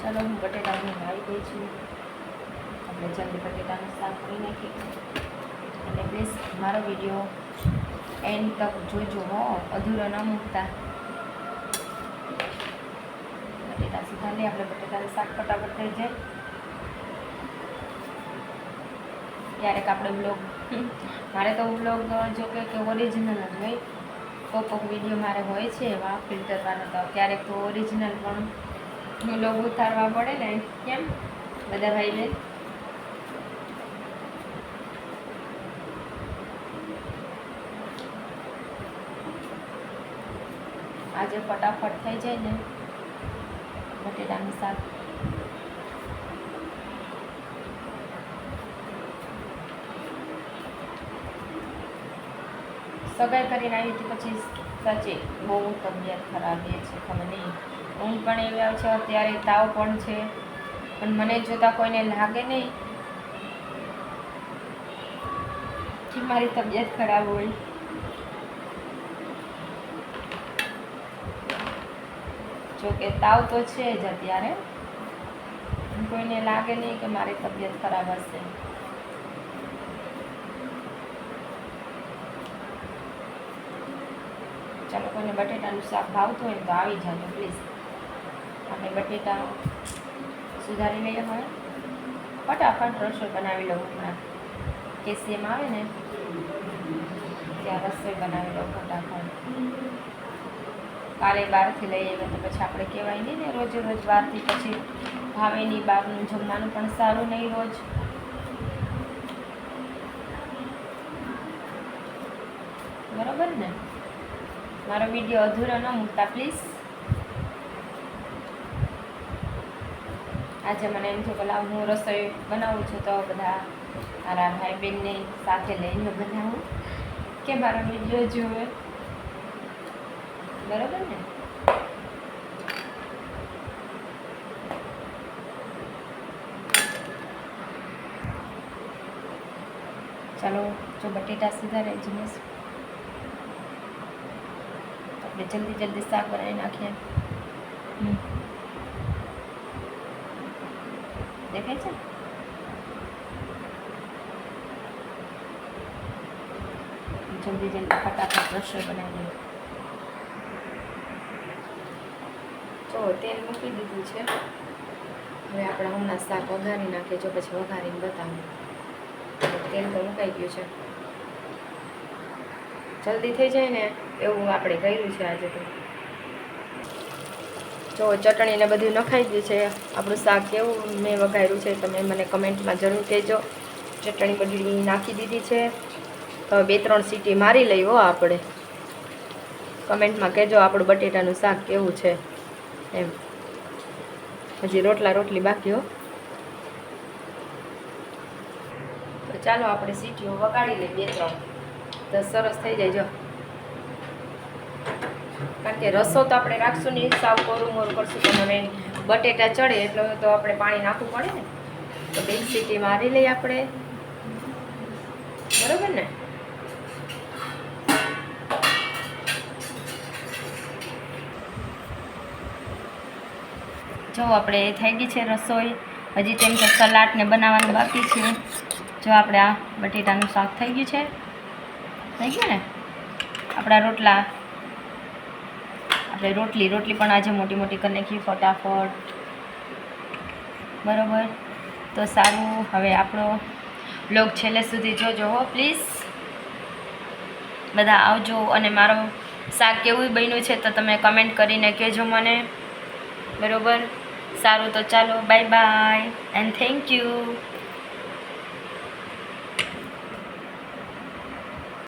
ચાલો હું બટેટાને ભાઈ દઉં છું. આપણે જલ્દી બટેટાનું શાક કરી નાખીએ. અને પ્લીઝ મારો વીડિયો એન્ડ તક જોજો હો, અધૂરો ન મૂકતા. બટેટા સીધા લઈ આપણે બટેટાનું શાક ફટાફટ થઈ જાય. ક્યારેક આપણે બ્લોગ મારે તો બ્લોગ જો કે કે ઓરિજિનલ જ હોય. કોક કોક વીડિયો મારે હોય છે એવા ફિલ્ટરવાનો તો ક્યારેક તો ઓરિજિનલ પણ બ્લોગ ઉતારવા પડે ને કેમ? બધા ભાઈ બેન આજે ફટાફટ થઈ જાય ને. બટેટાનું શાક. સગાઈ કરીને આવી હતી પછી સાચી, બહુ તબિયત ખરાબ છે, ખબર નહીં. ઊંઘ પણ એવી આવે છે, અત્યારે તાવ પણ છે. પણ મને જોતાં કોઈને લાગે નહીં કે મારી તબિયત ખરાબ હોય. જોકે તાવ તો છે જ અત્યારે. કોઈને લાગે નહીં કે મારી તબિયત ખરાબ હશે ચાલો કોઈને બટેટાનું શાક ભાવતું હોય તો આવી જાજો પ્લીઝ આપણે બટેટા સુધારી લઈએ હવે. ફટાફટ રસોઈ બનાવી લઉં હમણાં. કેસીએમ આવે ને, ત્યાં રસોઈ બનાવી લઉં ફટાફટ. કાલે બહારથી લઈ આવીએ તો પછી આપણે કહેવાય નહીં ને, રોજે રોજ બહારથી પછી ભાવે નહીં બહારનું જમવાનું પણ સારું નહીં રોજ. બરોબર ને? મારો વીડિયો અધૂરો ન મૂકતા પ્લીઝ આજે મને એમ થયું પેલા હું રસોઈ બનાવું છું તો બધા મારા ભાઈ બહેનને સાથે લઈને બનાવું. કે મારો વીડિયો જોવે બરાબર ને? ચાલો, જો બટેટા સીધા રહે, જીનેશ. આપણે જલ્દી જલ્દી શાક બનાવી નાખીએ. દેખાય છે? જલ્દી જલ્દી ફટાફટ રસોઈ બનાવી લઈએ જો, તેલ મૂકી દીધું છે. હવે આપણે હમણાં શાક વઘારી નાખીએ, જો પછી વઘારીને બતાવું તેલ તો મુકાઈ ગયું છે. જલ્દી થઈ જાય ને એવું આપણે કર્યું છે આજે તો. જો ચટણી ને બધું નખાઈ ગયું છે, આપણું શાક કેવું મેં વઘાર્યું છે, તમે મને કમેન્ટમાં જરૂર કહેજો. ચટણી બધી નાખી દીધી છે. તો બે ત્રણ સીટી મારી લઈએ આપણે. કમેન્ટમાં કહેજો આપણું બટેટાનું શાક કેવું છે. એમ. હજી રોટલા રોટલી બાકી હો. ચાલો આપણે સીટીઓ વગાડી લઈએ બે ત્રણ. તો સરસ થઈ જાય જો. કારણ કે રસો તો આપણે રાખશું નહીં, સાવ કોરું મોરું કરશું તો હવે બટેટા ચડે એટલે તો આપણે પાણી નાખવું પડે ને. તો બે સીટી મારી લઈએ આપણે. બરાબર ને? જો આપણે થઈ ગઈ છે રસોઈ. હજી તેમ તો સલાડ ને બનાવવાનું બાકી છે. જો આપણે આ બટેટાનું શાક થઈ ગયું છે. થઈ ગયું ને? આપણા રોટલા. આપણે રોટલી રોટલી પણ આજે મોટી મોટી કરી નાખી, ફટાફટ. બરાબર? તો સારું, હવે આપણો બ્લોગ છેલ્લે સુધી જોજો હો પ્લીઝ બધા આવજો અને મારો શાક કેવું બન્યું છે તો તમે કમેન્ટ કરીને કહેજો મને. બરાબર? સારું, તો ચાલો bye bye and thank you